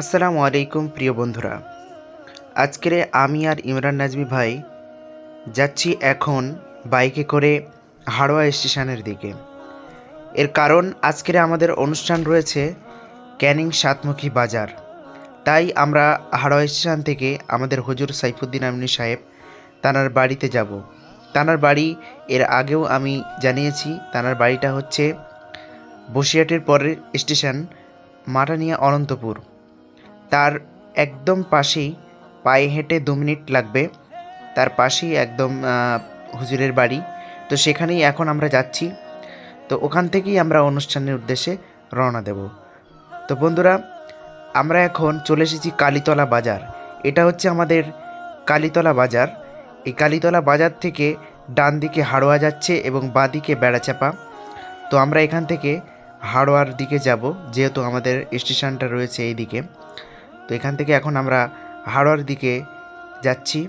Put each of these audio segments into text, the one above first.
আসসালামু আলাইকুম, প্রিয় বন্ধুরা। আজকের আমি আর ইমরান নাজমি ভাই যাচ্ছি এখন বাইকে করে হাড়োয়া স্টেশনের দিকে। এর কারণ, আজকের আমাদের অনুষ্ঠান রয়েছে ক্যানিং সাতমুখী বাজার। তাই আমরা হাড়োয়া স্টেশন থেকে আমাদের হুজুর সাইফুদ্দিন আমিনী সাহেব তানার বাড়িতে যাব। তানার বাড়ি, এর আগেও আমি জানিয়েছি, তানার বাড়িটা হচ্ছে বসিরহাটের পরের স্টেশন, মাটানিয়া অনন্তপুর। তার একদম পাশেই পায়ে হেঁটে দু মিনিট লাগবে। তার পাশেই একদম হুজুরের বাড়ি। তো সেখানেই এখন আমরা যাচ্ছি। তো ওখান থেকেই আমরা অনুষ্ঠানের উদ্দেশ্যে রওনা দেব। তো বন্ধুরা, আমরা এখন চলে এসেছি কালীতলা বাজার। এটা হচ্ছে আমাদের কালীতলা বাজার। এই কালীতলা বাজার থেকে ডান দিকে হাড়োয়া যাচ্ছে এবং বাঁ দিকে বেড়াচাপা। তো আমরা এখান থেকে হাড়োয়ার দিকে যাব, যেহেতু আমাদের স্টেশনটা রয়েছে এই দিকে তো এখান থেকে এখন আমরা হাড়োয়ার দিকে যাচ্ছি।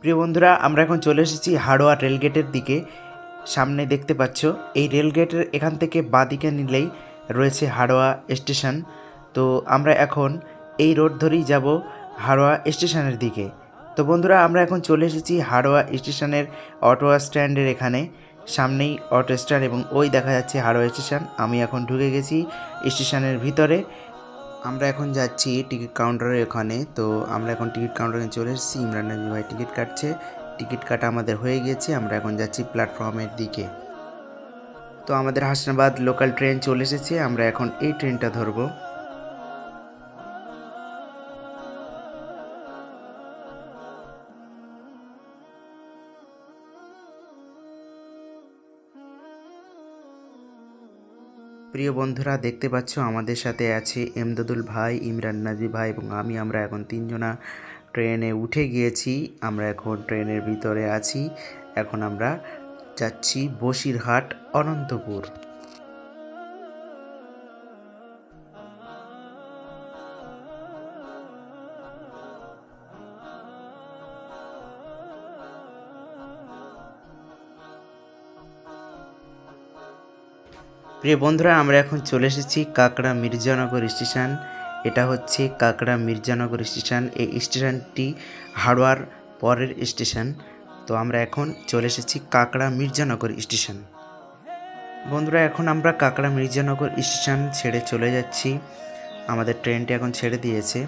প্রিয় বন্ধুরা, আমরা এখন চলে এসেছি হাড়োয়া রেলগেটের দিকে। সামনে দেখতে পাচ্ছ, এই রেলগেটের এখান থেকে বাঁ দিকে নিলেই রয়েছে হাড়োয়া স্টেশন। তো আমরা এখন এই রোড ধরেই যাব হাড়োয়া স্টেশনের দিকে। তো বন্ধুরা, আমরা এখন চলে এসেছি হাড়োয়া স্টেশনের অটো স্ট্যান্ডের এখানে। সামনেই অটো স্ট্যান্ড এবং ওই দেখা যাচ্ছে হাড়োয়া স্টেশন। আমি এখন ঢুকে গেছি স্টেশনের ভিতরে। আমরা এখন যাচ্ছি টিকিট কাউন্টারের ওখানে। তো আমরা এখন টিকিট কাউন্টারে চলে এসেছি। ইমরান নাজমি ভাই টিকিট কাটছে। টিকিট কাটা আমাদের হয়ে গিয়েছে আমরা এখন যাচ্ছি প্ল্যাটফর্মের দিকে। তো আমাদের হাসনাবাদ লোকাল ট্রেন চলে এসেছে। আমরা এখন এই ট্রেনটা ধরবো। প্রিয় বন্ধুরা, দেখতে পাচ্ছ আমাদের সাথে আছে এমদাদুল ভাই, ইমরান নাজি ভাই এবং আমি, আমরা এখন তিনজনা ট্রেনে উঠে গিয়েছি। আমরা এখন ট্রেনের ভিতরে আছি। এখন আমরা যাচ্ছি বসিরহাট অনন্তপুর। প্রিয় বন্ধুরা, আমরা এখন চলে এসেছি কাকড়া মির্জানগর স্টেশন। এটা হচ্ছে কাকড়া মির্জানগর স্টেশন। এই স্টেশনটি হাড়োয়ার পরের স্টেশন। তো আমরা এখন চলে এসেছি কাকড়া মির্জানগর স্টেশন। বন্ধুরা, এখন আমরা কাকড়া মির্জানগর স্টেশন ছেড়ে চলে যাচ্ছি। আমাদের ট্রেনটি এখন ছেড়ে দিয়েছে।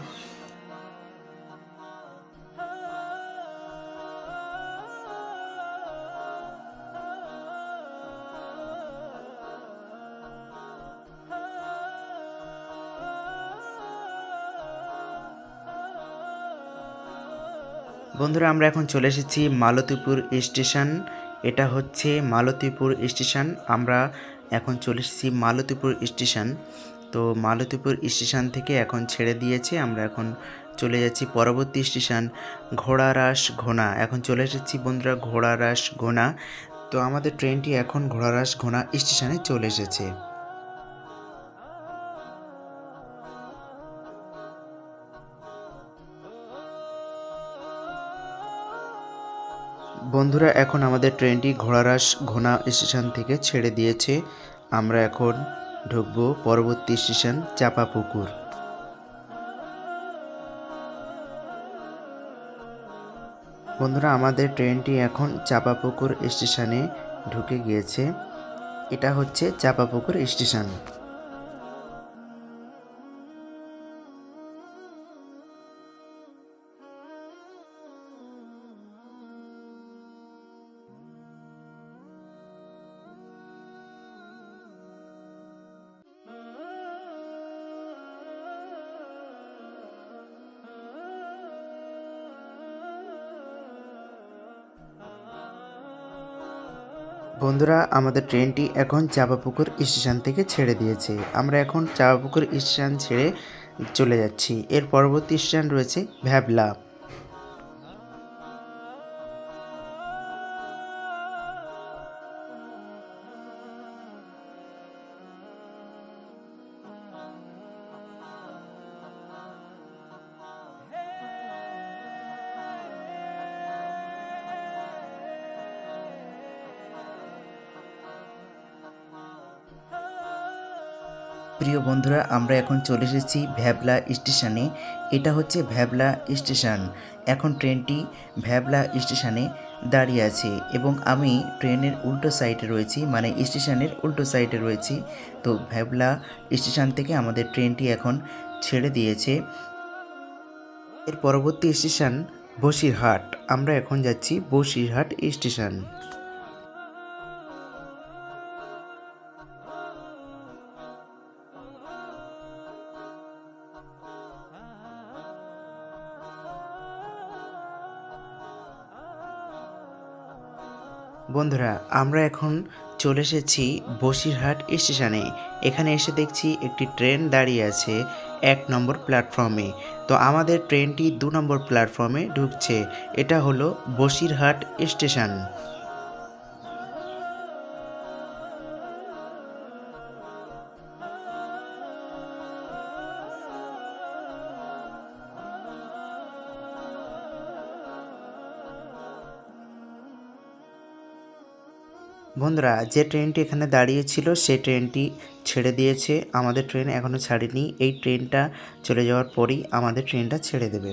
বন্ধুরা, আমরা এখন চলে এসেছি মালতীপুর স্টেশন। এটা হচ্ছে মালতীপুর স্টেশন। আমরা এখন চলে এসেছি মালতীপুর স্টেশন। তো মালতীপুর স্টেশন থেকে এখন ছেড়ে দিয়েছে। আমরা এখন চলে যাচ্ছি পরবর্তী স্টেশন, ঘোড়ারাস ঘোনা। এখন চলে এসেছি বন্ধুরা, ঘোড়ারাস ঘোনা। তো আমাদের ট্রেনটি এখন ঘোড়ারাস ঘোনা স্টেশনে চলে এসেছে। বন্ধুরা, এখন আমাদের ট্রেনটি ঘোড়ারাস ঘোনা স্টেশন থেকে ছেড়ে দিয়েছে। আমরা এখন ঢুকবো পরবর্তী স্টেশন, চাপাপুকুর। বন্ধুরা, আমাদের ট্রেনটি এখন চাপাপুকুর স্টেশনে ঢুকে গিয়েছে। এটা হচ্ছে চাপাপুকুর স্টেশন। বন্ধুরা, আমাদের ট্রেনটি এখন চাপাপুকুর স্টেশন থেকে ছেড়ে দিয়েছে। আমরা এখন চাপাপুকুর স্টেশন ছেড়ে চলে যাচ্ছি। এর পরবর্তী স্টেশন রয়েছে ভ্যাবলা। প্রিয় বন্ধুরা, আমরা এখন চলে এসেছি ভ্যাবলা স্টেশনে। এটা হচ্ছে ভ্যাবলা স্টেশন। এখন ট্রেনটি ভ্যাবলা স্টেশনে দাঁড়িয়ে আছে এবং আমি ট্রেনের উল্টো সাইডে রয়েছি মানে স্টেশনের উল্টো সাইডে রয়েছি। তো ভ্যাবলা স্টেশন থেকে আমাদের ট্রেনটি এখন ছেড়ে দিয়েছে। এর পরবর্তী স্টেশন বসিরহাট। আমরা এখন যাচ্ছি বসিরহাট স্টেশন। বন্ধুরা, আমরা এখন চলে এসেছি বসিরহাট স্টেশনে। এখানে এসে দেখছি একটি ট্রেন দাঁড়িয়ে আছে এক নম্বর প্ল্যাটফর্মে। তো আমাদের ট্রেনটি দু নম্বর প্ল্যাটফর্মে ঢুকছে। এটা হলো বসিরহাট স্টেশন। বন্ধুরা, যে ট্রেনটি এখানে দাঁড়িয়েছিল সেই ট্রেনটি ছেড়ে দিয়েছে। আমাদের ট্রেন এখনও ছাড়েনি। এই ট্রেনটা চলে যাওয়ার পরেই আমাদের ট্রেনটা ছেড়ে দেবে।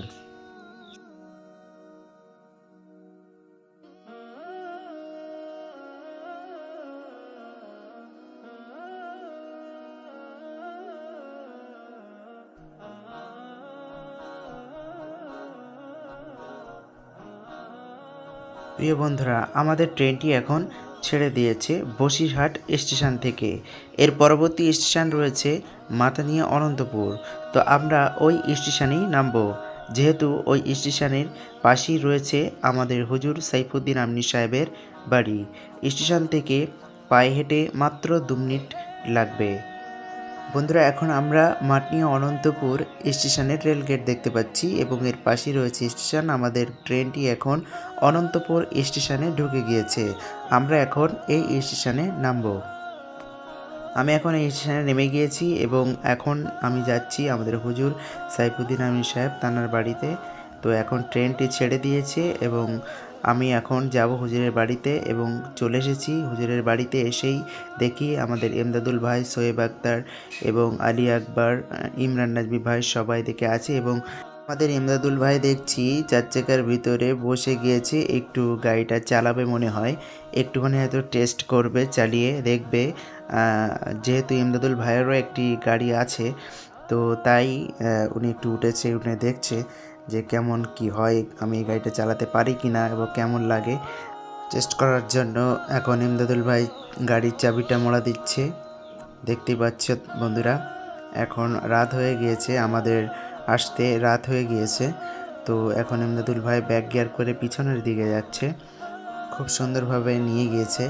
প্রিয় বন্ধুরা, আমাদের ট্রেনটি এখন ছেড়ে দিয়েছে বসিরহাট স্টেশন থেকে। এর পরবর্তী স্টেশন রয়েছে মাতানিয়া অনন্তপুর। তো আমরা ওই স্টেশনেই নামব। যেহেতু ওই স্টেশনের পাশেই রয়েছে আমাদের হুজুর সাইফুদ্দিন আমনি সাহেবের বাড়ি। স্টেশন থেকে পায়ে হেঁটে মাত্র দু মিনিট লাগবে। বন্ধুরা, এখন আমরা মাটনিয়া অনন্তপুর স্টেশনের রেল গেট দেখতে পাচ্ছি এবং এর পাশেই রয়েছে স্টেশন। আমাদের ট্রেনটি এখন অনন্তপুর স্টেশনে ঢুকে গিয়েছে। আমরা এখন এই স্টেশনে নামবো। আমি এখন এই স্টেশনে নেমে গিয়েছি এবং এখন আমি যাচ্ছি আমাদের হুজুর সাইফুদ্দিন আমিন সাহেব, তানার বাড়িতে। তো এখন ট্রেনটি ছেড়ে দিয়েছে এবং আমি এখন যাব হুজুরের বাড়িতে এবং চলে এসেছি। হুজুরের বাড়িতে এসেই দেখি আমাদের এমদাদুল ভাই, সোয়েব আক্তার এবং আলী আকবর ইমরান নাজমি ভাই সবাই দেখে আছে এবং আমাদের ইমদাদুল ভাই দেখছি চার চাকার ভিতরে বসে গিয়েছে। একটু গাড়িটা চালাবে মনে হয়। একটুখানি হয়তো টেস্ট করবে, চালিয়ে দেখবে। যেহেতু ইমদাদুল ভাইয়েরও একটি গাড়ি আছে, তো তাই উনি একটু উঠেছে, উঠে দেখছে। যে কেমন কি হয়, আমি এই গাড়িটা চালাতে পারি কি না এবং কেমন লাগে টেস্ট করার জন্য এখন ইমদাদুল ভাই গাড়ির চাবিটা মোড়া দিচ্ছে। দেখতেই পাচ্ছ বন্ধুরা, এখন রাত হয়ে গিয়েছে, আমাদের আসতে রাত হয়ে গিয়েছে। তো এখন ইমদাদুল ভাই ব্যাক গিয়ার করে পিছনের দিকে যাচ্ছে, খুব সুন্দরভাবে নিয়ে গিয়েছে।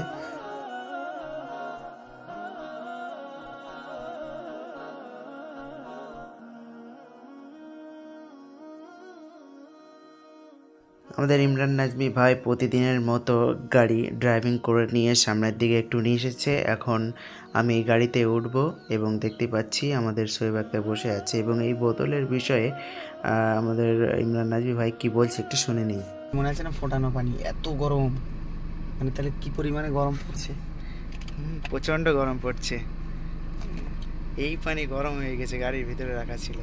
আমাদের ইমরান নাজমি ভাই প্রতিদিনের মতো গাড়ি ড্রাইভিং করে নিয়ে সামনের দিকে একটু নিয়ে এসেছে। এখন আমি এই গাড়িতে উঠব এবং দেখতে পাচ্ছি আমাদের সোহেব আক্তার বসে আছে এবং এই বোতলের বিষয়ে আমাদের ইমরান নাজমি ভাই কি বলছে একটু শুনে নিই। মনে আছে না ফোটানো পানি এত গরম। মানে তাহলে কি পরিমাণে গরম পড়ছে? প্রচণ্ড গরম পড়ছে। এই পানি গরম হয়ে গেছে গাড়ির ভিতরে রাখা ছিল।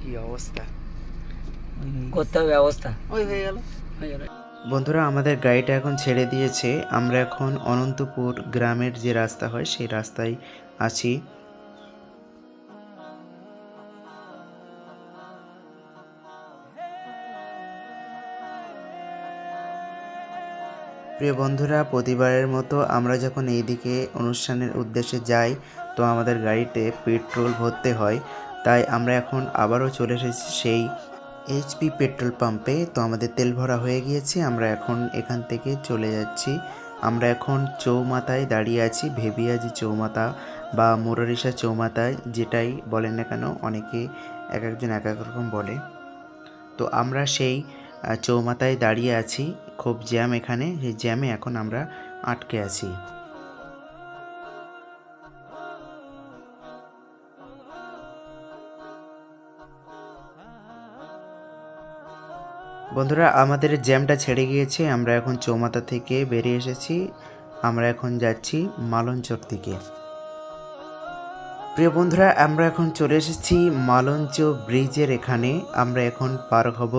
কি অবস্থা? করতে হবে ব্যবস্থা। ওই হয়ে গেল। হয়ে গেল। বন্ধুরা আমাদের গাড়িটা এখন ছেড়ে দিয়েছে। আমরা এখন অনন্তপুর গ্রামের যে রাস্তা হয় সেই রাস্তায় আছি। প্রিয় বন্ধুরা প্রতিবারের মতো আমরা যখন এইদিকে অনুষ্ঠানের উদ্দেশ্যে যাই তো আমাদের গাড়িতে পেট্রোল ভরতে হয়। তাই আমরা এখন আবারও চলে এসেছি সেই এইচপি পেট্রোল পাম্পে তো আমাদের তেল ভরা হয়ে গিয়েছে, আমরা এখন এখান থেকে চলে যাচ্ছি। আমরা এখন চৌমাথায় দাঁড়িয়ে আছি ভেবিয়াজি চৌমাথা বা মুরারিসা চৌমাথায় যেটাই বলেন না কেন, অনেকে এক একজন এক এক রকম বলে। তো আমরা সেই চৌমাথায় দাঁড়িয়ে আছি, খুব জ্যাম এখানে, সেই জ্যামে এখন আমরা আটকে আছি। বন্ধুরা, আমাদের জ্যামটা ছেড়ে গিয়েছে। আমরা এখন চৌমাথা থেকে বেরিয়ে এসেছি। আমরা এখন যাচ্ছি মালঞ্চর দিকে। প্রিয় বন্ধুরা, আমরা এখন চলে এসেছি মালঞ্চ ব্রিজের এখানে। আমরা এখন পার হব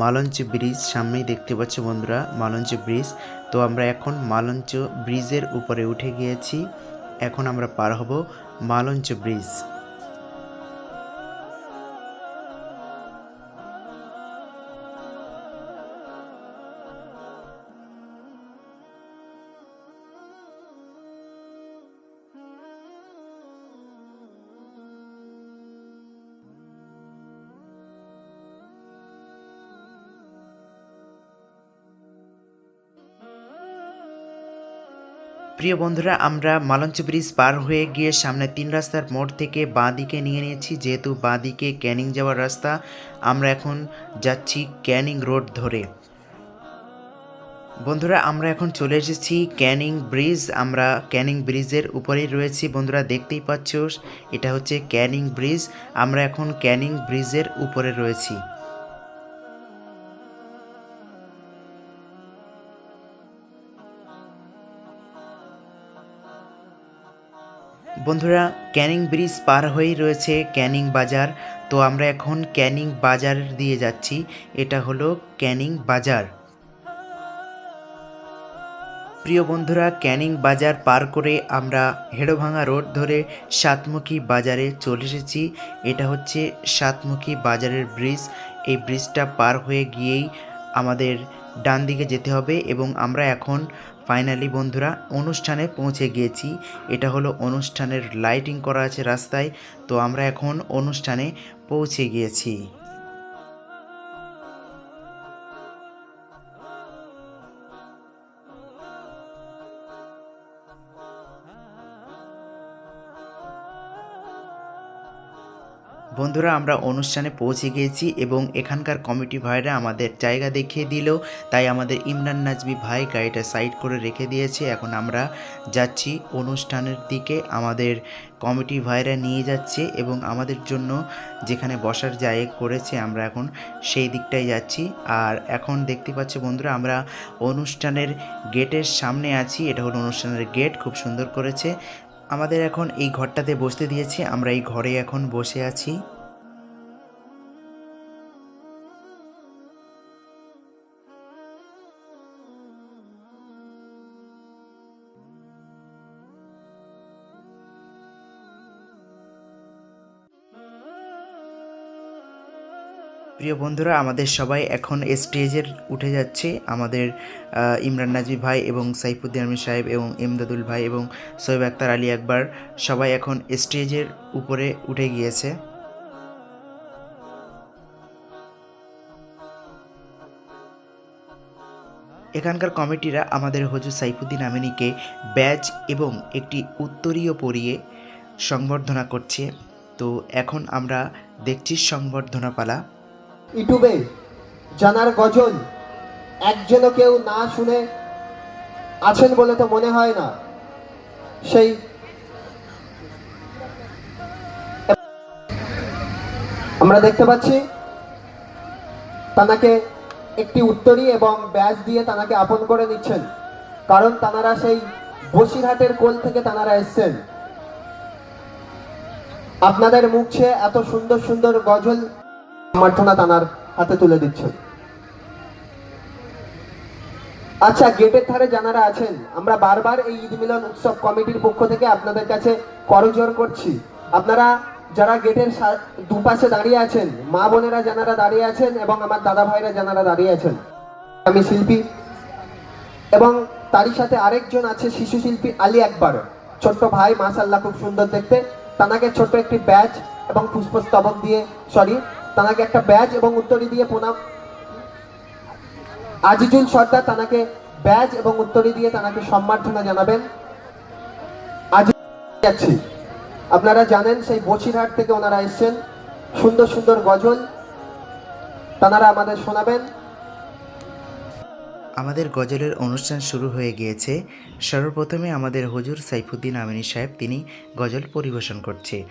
মালঞ্চ ব্রিজ। সামনেই দেখতে পাচ্ছ বন্ধুরা, মালঞ্চ ব্রিজ। তো আমরা এখন মালঞ্চ ব্রিজের উপরে উঠে গিয়েছি। এখন আমরা পার হব মালঞ্চ ব্রিজ। প্রিয় বন্ধুরা, আমরা মালঞ্চ ব্রিজ পার হয়ে গিয়ে সামনে তিন রাস্তার মোড় থেকে বাঁ দিকে নিয়ে নিয়েছি। যেহেতু বাঁ দিকে ক্যানিং যাওয়ার রাস্তা, আমরা এখন যাচ্ছি ক্যানিং রোড ধরে। বন্ধুরা, আমরা এখন চলে এসেছি ক্যানিং ব্রিজ। আমরা ক্যানিং ব্রিজের উপরেই রয়েছি। বন্ধুরা, দেখতেই পাচ্ছ, এটা হচ্ছে ক্যানিং ব্রিজ। আমরা এখন ক্যানিং ব্রিজের উপরে রয়েছি। বন্ধুরা, ক্যানিং ব্রিজ পার হয়েই রয়েছে ক্যানিং বাজার। তো আমরা এখন ক্যানিং বাজার দিয়ে যাচ্ছি। এটা হলো ক্যানিং বাজার। প্রিয় বন্ধুরা, ক্যানিং বাজার পার করে আমরা হেড়োভাঙা রোড ধরে সাতমুখী বাজারে চলে এসেছি। এটা হচ্ছে সাতমুখী বাজারের ব্রিজ। এই ব্রিজটা পার হয়ে গিয়েই আমাদের ডান দিকে যেতে হবে এবং আমরা এখন ফাইনালি বন্ধুরা, অনুষ্ঠানে পৌঁছে গিয়েছি। এটা হলো অনুষ্ঠানের লাইটিং করা আছে রাস্তায়। তো আমরা এখন অনুষ্ঠানে পৌঁছে গিয়েছি। বন্ধুরা, আমরা অনুষ্ঠানে পৌঁছে গিয়েছি এবং এখানকার কমিটি ভাইরা আমাদের জায়গা দেখিয়ে দিল। তাই আমাদের ইমরান নাজবি ভাই গাড়িটা সাইড করে রেখে দিয়েছে। এখন আমরা যাচ্ছি অনুষ্ঠানের দিকে। আমাদের কমিটি ভাইরা নিয়ে যাচ্ছে এবং আমাদের জন্য যেখানে বসার জায়গা করেছে আমরা এখন সেই দিকটাই যাচ্ছি। আর এখন দেখতে পাচ্ছি বন্ধুরা, আমরা অনুষ্ঠানের গেটের সামনে আছি। এটা হলো অনুষ্ঠানের গেট, খুব সুন্দর করেছে। আমাদের এখন এই ঘরটাতে বসতে দিয়েছে। আমরা এই ঘরে এখন বসে আছি। প্রিয় বন্ধুরা, আমাদের সবাই এখন স্টেজের উঠে যাচ্ছে। আমাদের ইমরান নাজিব ভাই এবং সাইফুদ্দিন আহমেদ সাহেব এবং এমদাদুল ভাই এবং সৈয়দ আক্তার আলী আকবর সবাই এখন স্টেজের উপরে উঠে গিয়েছে। এখানকার কমিটিরা আমাদের হজু সাইফুদ্দিন আমিনীকে ব্যাজ এবং একটি উত্তরীয় পরিয়ে সংবর্ধনা করছে। তো এখন আমরা দেখছি সংবর্ধনা পালা ইউটিউবে জানার গজল একজনও কেউ না শুনে আছেন বলে তো মনে হয় না। সেই আমরা দেখতে পাচ্ছি তানাকে একটি উত্তরী এবং ব্যাজ দিয়ে তানাকে আপন করে নিচ্ছেন। কারণ তানারা সেই বসিরহাটের কোল থেকে তানারা এসছেন। আপনাদের মুখে এত সুন্দর সুন্দর গজল সমর্থনা তানার হাতে তুলে দিচ্ছেন। আচ্ছা গেটের ধারে যারা আছেন, আমরা বারবার এই ঈদ মিলন উৎসব কমিটির পক্ষ থেকে আপনাদের কাছে করজোর করছি। আপনারা যারা গেটের দুপাশে দাঁড়িয়ে আছেন, মা বোনেরা যারা দাঁড়িয়ে আছেন এবং আমার দাদা ভাইরা যারা দাঁড়িয়ে আছেন, আমি শিল্পী এবং তারই সাথে আরেকজন আছে শিশু শিল্পী আলী একবার ছোট্ট ভাই মাসাল্লাহ খুব সুন্দর দেখতে। তানাকে ছোট্ট একটি ব্যাজ এবং পুষ্পস্তবক দিয়ে সরি তানাকে একটা ব্যাজ এবং উত্তরী দিয়ে প্রণাম। আজিজুল সর্দার তানাকে ব্যাজ এবং উত্তরী দিয়ে তানাকে সম্মার্থনা জানাবেন। আজ আপনারা জানেন সেই বছিরহাট থেকে ওনারা এসছেন। সুন্দর সুন্দর গজল তানারা আমাদের শোনাবেন। আমাদের গজলের অনুষ্ঠান শুরু হয়ে গিয়েছে। সর্বপ্রথমে আমাদের হুজুর সাইফুদ্দিন আমিনী সাহেব, তিনি গজল পরিবেশন করছে।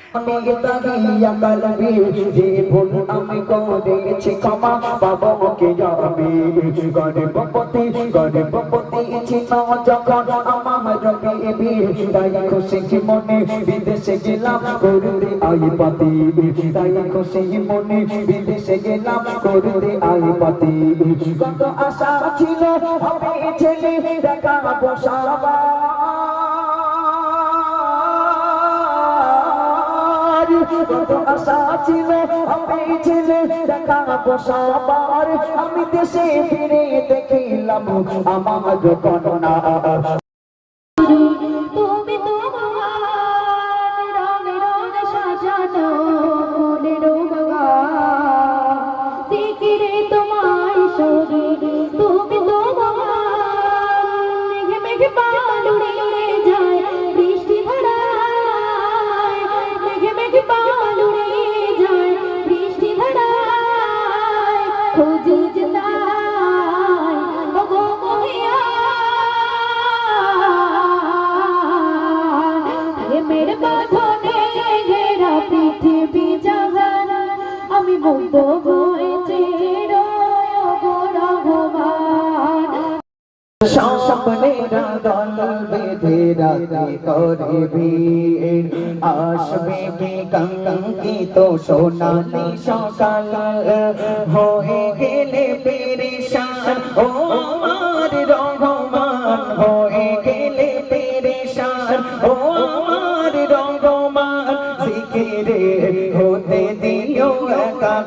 ছিল হবে ছেলে দেখা বসাবা কত আশা ছিল আমি ছেলে দেখা বসাবার আমি দেশে ফিরে দেখিলাম আমার কন্যা রঘুমান সামনেরা দল বেঁধে রাতে করবি আসবে কি কঙ্কিত সোনালি সকাল হয়ে গেলে পেরেশান ও আমার রঘমান হয়ে গেলে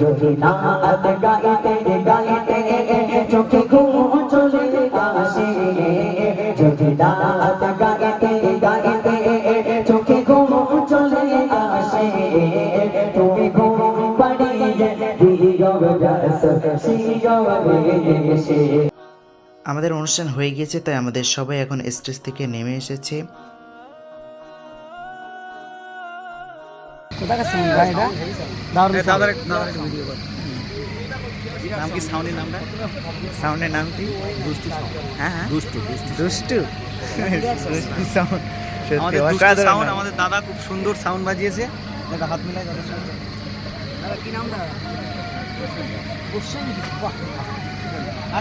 যদি না গাইতে গাইতে চোখে ঘুম চলে আসে, যদি না গাইতে গাইতে চোখে ঘুম চলে আসে, তুমি ঘুম পাড়িয়ে আমাদের অনুষ্ঠান হয়ে গিয়েছে, তাই আমাদের সবাই এখন স্টেজ থেকে নেমে এসেছে। কোথায় দাদার নাম কি সাউন্ডের নামটা? সাউন্ডের নাম কি? দুষ্টু হ্যাঁ হ্যাঁ। দুষ্টু দুষ্টু। সাউন্ড আমাদের দুষ্টু সাউন্ড আমাদের দাদা খুব সুন্দর সাউন্ড বাজিয়েছে। দেখা হাত মিলাই দাদা কি নাম দাদা?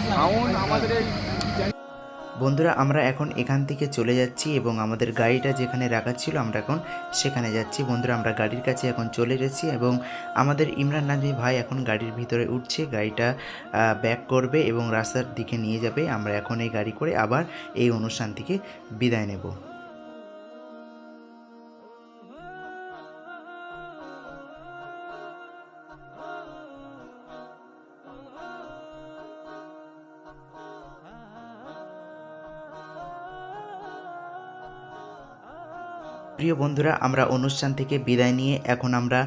সাউন্ড আমাদের এই বন্ধুরা, আমরা এখন এখান থেকে চলে যাচ্ছি এবং আমাদের গাড়িটা যেখানে রাখা ছিল, আমরা এখন সেখানে যাচ্ছি। বন্ধুরা, আমরা গাড়ির কাছে এখন চলে এসেছি এবং আমাদের ইমরান নাজমি ভাই এখন গাড়ির ভিতরে উঠছে, গাড়িটা ব্যাক করবে এবং রাস্তার দিকে নিয়ে যাবে। আমরা এখন এই গাড়ি করে আবার এই অনুষ্ঠান থেকে বিদায় নেব। প্রিয় বন্ধুরা, আমরা অনুষ্ঠান থেকে বিদায় নিয়ে এখন আমরা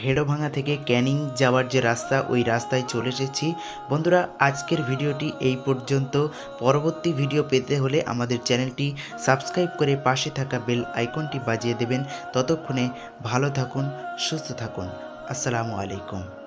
হেড়োভাঙা থেকে ক্যানিং যাওয়ার যে রাস্তা, ওই রাস্তায় চলে এসেছি। বন্ধুরা, আজকের ভিডিওটি এই পর্যন্ত। পরবর্তী ভিডিও পেতে হলে আমাদের চ্যানেলটি সাবস্ক্রাইব করে পাশে থাকা বেল আইকনটি বাজিয়ে দেবেন। ততক্ষণে ভালো থাকুন, সুস্থ থাকুন। আসসালামু আলাইকুম।